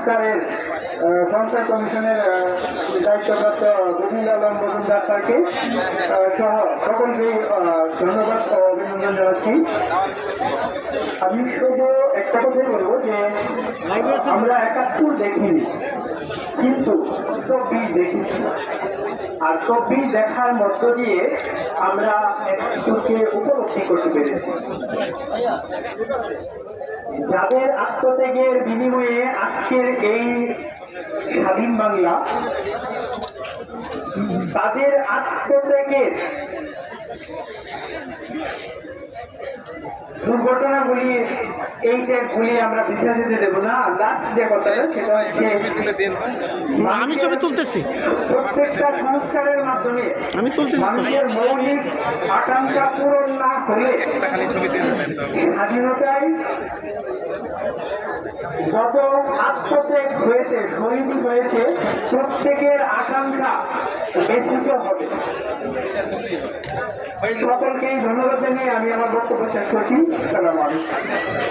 সংস্কারের সংস্কার কমিশনের দায়িত্বপ্রাপ্ত গোবিন্দ আলম মজুমদার স্যারকে সহ সকলকেই ধন্যবাদ অভিনন্দন জানাচ্ছি। আমি শুধু একটা কথাই বলব যে, আমরা একাত্তর দেখিনি, কিন্তু চব্বিশ দেখেছি আর চব্বিশ দেখার মধ্য দিয়ে আমরা একাত্তরকে উপলব্ধি করতে পেরেছি। যাদের আত্মত্যাগের বিনিময়ে আজকের এই স্বাধীন বাংলা, তাদের আত্মত্যাগের দুর্ঘটনাগুলি এই ত্যাগগুলি আমরা বিশ্বাস যেতে দেবো না লাস্ট যে কথাটা সেটা হচ্ছে আমি ছবি তুলতেছি। প্রত্যেকটা সংস্কারের মাধ্যমে আমি তুলতেছি। মানুষের মৌলিক আকাঙ্ক্ষা পূরণ না হলে স্বাধীনতায় যত আত্মত্যাগ হয়েছে শহীদ হয়েছে প্রত্যেকের আকাঙ্ক্ষা ব্যথিত হবে। সকলকেই ধন্যবাদ জানিয়ে আমি আমার বক্তব্য শেষ করছি। সালাম আলাইকুম।